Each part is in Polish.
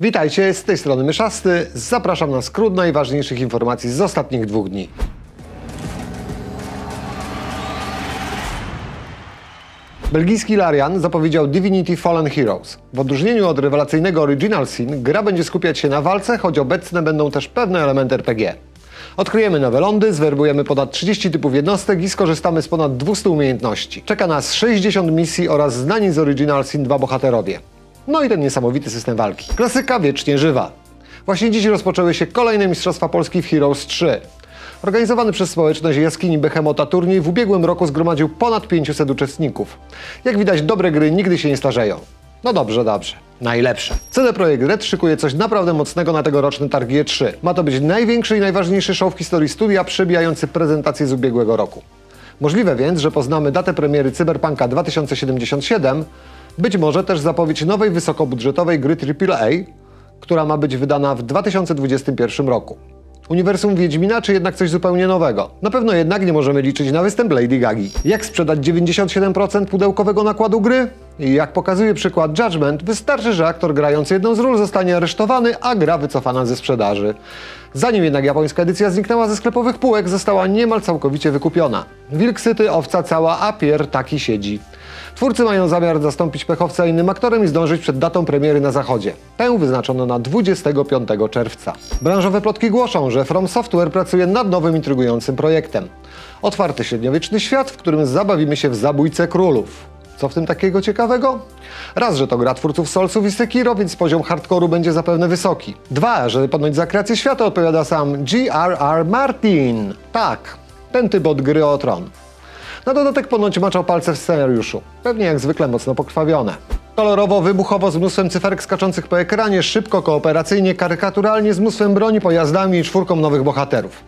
Witajcie, z tej strony Myszasty. Zapraszam na skrót najważniejszych informacji z ostatnich dwóch dni. Belgijski Larian zapowiedział Divinity Fallen Heroes. W odróżnieniu od rewelacyjnego Original Sin, gra będzie skupiać się na walce, choć obecne będą też pewne elementy RPG. Odkryjemy nowe lądy, zwerbujemy ponad 30 typów jednostek i skorzystamy z ponad 200 umiejętności. Czeka nas 60 misji oraz znani z Original Sin 2 bohaterowie. No i ten niesamowity system walki. Klasyka wiecznie żywa. Właśnie dziś rozpoczęły się kolejne Mistrzostwa Polski w Heroes 3. Organizowany przez społeczność jaskini Behemota turniej w ubiegłym roku zgromadził ponad 500 uczestników. Jak widać, dobre gry nigdy się nie starzeją. No dobrze, dobrze. Najlepsze. CD Projekt Red szykuje coś naprawdę mocnego na tegoroczny targ E3. Ma to być największy i najważniejszy show w historii studia, przebijający prezentację z ubiegłego roku. Możliwe więc, że poznamy datę premiery Cyberpunka 2077, być może też zapowiedź nowej wysokobudżetowej gry AAA, która ma być wydana w 2021 roku. Uniwersum Wiedźmina, czy jednak coś zupełnie nowego? Na pewno jednak nie możemy liczyć na występ Lady Gagi. Jak sprzedać 97% pudełkowego nakładu gry? Jak pokazuje przykład Judgment, wystarczy, że aktor grający jedną z ról zostanie aresztowany, a gra wycofana ze sprzedaży. Zanim jednak japońska edycja zniknęła ze sklepowych półek, została niemal całkowicie wykupiona. Wilk syty, owca cała, a pier taki siedzi. Twórcy mają zamiar zastąpić pechowca innym aktorem i zdążyć przed datą premiery na zachodzie. Tę wyznaczono na 25 czerwca. Branżowe plotki głoszą, że From Software pracuje nad nowym intrygującym projektem. Otwarty średniowieczny świat, w którym zabawimy się w Zabójcę Królów. Co w tym takiego ciekawego? Raz, że to gra twórców Soulsów i Sekiro, więc poziom hardkoru będzie zapewne wysoki. Dwa, że ponoć za kreację świata odpowiada sam G.R.R. Martin. Tak, ten typ od gry o tron. Na dodatek ponoć maczał palce w scenariuszu. Pewnie jak zwykle mocno pokrwawione. Kolorowo, wybuchowo, z mnóstwem cyferek skaczących po ekranie, szybko, kooperacyjnie, karykaturalnie, z mnóstwem broni, pojazdami i czwórką nowych bohaterów.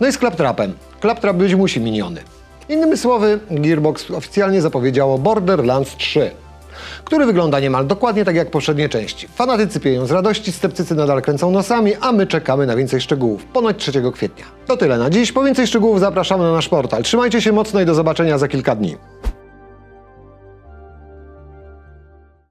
No i z Claptrapem. Claptrap być musi miniony. Innymi słowy, Gearbox oficjalnie zapowiedziało Borderlands 3, który wygląda niemal dokładnie tak jak poprzednie części. Fanatycy pieją z radości, sceptycy nadal kręcą nosami, a my czekamy na więcej szczegółów, ponoć 3 kwietnia. To tyle na dziś, po więcej szczegółów zapraszamy na nasz portal. Trzymajcie się mocno i do zobaczenia za kilka dni.